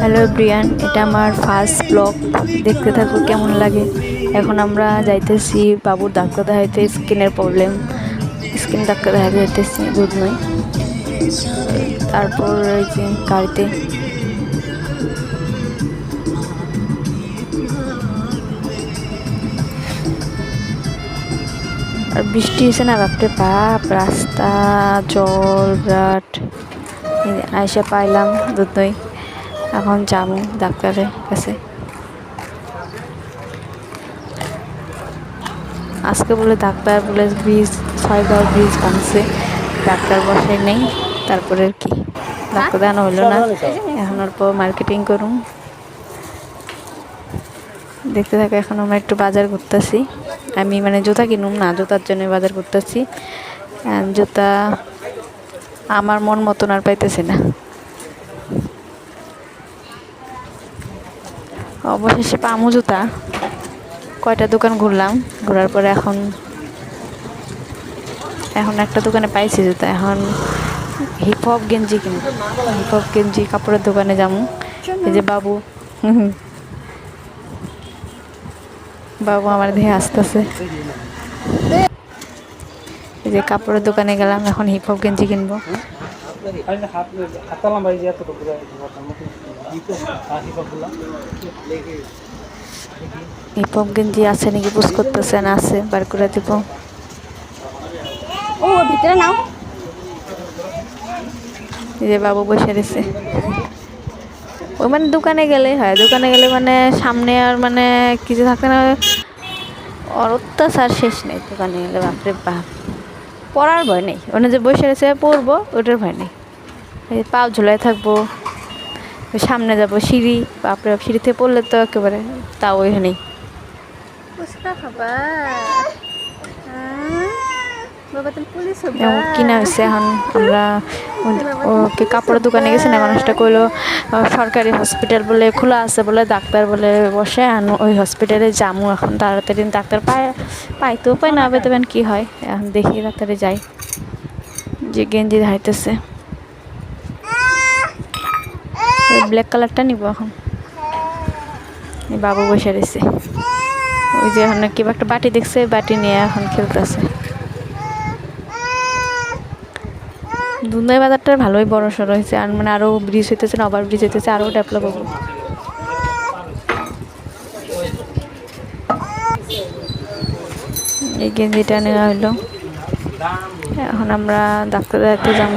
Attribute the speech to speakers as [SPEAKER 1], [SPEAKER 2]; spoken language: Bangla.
[SPEAKER 1] হ্যালো ব্রিয়ান এটা আমার ফার্স্ট ব্লগ দেখতে থাকো, কেমন লাগে? এখন আমরা যাইতেছি বাবুর ডাক্তার দেখাইতে, স্কিনের প্রবলেম স্কিন ডাক্তার দেখাইতে যাইতেছি, দুধ নয়। তারপর যে গাড়িতে। আর বৃষ্টি হয়েছে না বাপরে বাপ, রাস্তা, জল এই আইসা পাইলাম, দুধ দই এখন যাব ডাক্তারের কাছে। আজকে বলে ডাক্তার বলে ব্রিজ ছয়গাঁও ব্রিজ ভাঙছে, ডাক্তার বসে নেই, তারপরে আর কি? ডাক্তার দেখানো হলো না। এখন অল্প মার্কেটিং করুন। দেখতে থাকো, এখন আমরা একটু বাজার করতেছি আমি মানে জুতা কিনুম না, জুতার জন্য বাজার করতেছি জুতা আমার মন মতন আর পাইতেছি না। অবশেষে পামু জুতা। কয়টা দোকান ঘুরলাম, ঘোরার পরে এখন এখন একটা দোকানে পাইছি জুতা। এখন হিপ হপ গেঞ্জি কিনবো। হিপ হপ গেঞ্জি কাপড়ের দোকানে যাব। এই যে বাবু। বাবু আমার দেহে আসতেছে। এই যে কাপড়ের দোকানে গেলাম, এখন হিপ হপ গেঞ্জি কিনবো।
[SPEAKER 2] হাতালাম ভাই
[SPEAKER 1] গেঞ্জি আছে নাকি? পুষ করতেছেন আছে বার করে দিব।
[SPEAKER 3] ও ভিতরে নাও।
[SPEAKER 1] যে বাবু বসে রয়েছে। ওই মানে দোকানে গেলে হয়। দোকানে গেলে মানে সামনে আর মানে কিছু থাকে না ওর অত্যাচার শেষ নেই দোকানে গেলে বাপরে বাপ। পড়ার ভয় নেই। ওখানে যে বসে আছে, পড়ব, ওটার ভয় নেই। পাও ঝোলায় থাকব, সামনে যাব সিঁড়ি, বাপরে সিঁড়িতে পড়লে তো একেবারে তাও ওইখানেই
[SPEAKER 3] খাবা
[SPEAKER 1] কিনা হয়েছে এখন? আমরা ওকে কাপড়ের দোকানে গেছি না মানুষটা কইলো সরকারি হসপিটাল বলে খোলা আছে বলে ডাক্তার বলে বসে ওই হসপিটালে যামু এখন তাড়াতাড়ি। ডাক্তার পায়, পাইতেও পাই না পারেন কী হয়। এখন দেখি ডাক্তারে যাই। যে গেঞ্জি হাইতেছে ওই ব্ল্যাক কালারটা নিব এখন। বাবু বসে রয়েছে ওই যে এখন কি একটা বাটি দেখছে, বাটি নিয়ে এখন খেলতেছে। দুধনই বাজারটা ভালোই বড় সড়ো হয়েছে, আর মানে আরও ব্রিজ হইতেছে না ওভার ব্রিজ হইতেছে আরও ডেভেলপ হব। এই গেঞ্জিটা নেওয়া হলো এখন আমরা ডাক্তার দেখাতে যাব।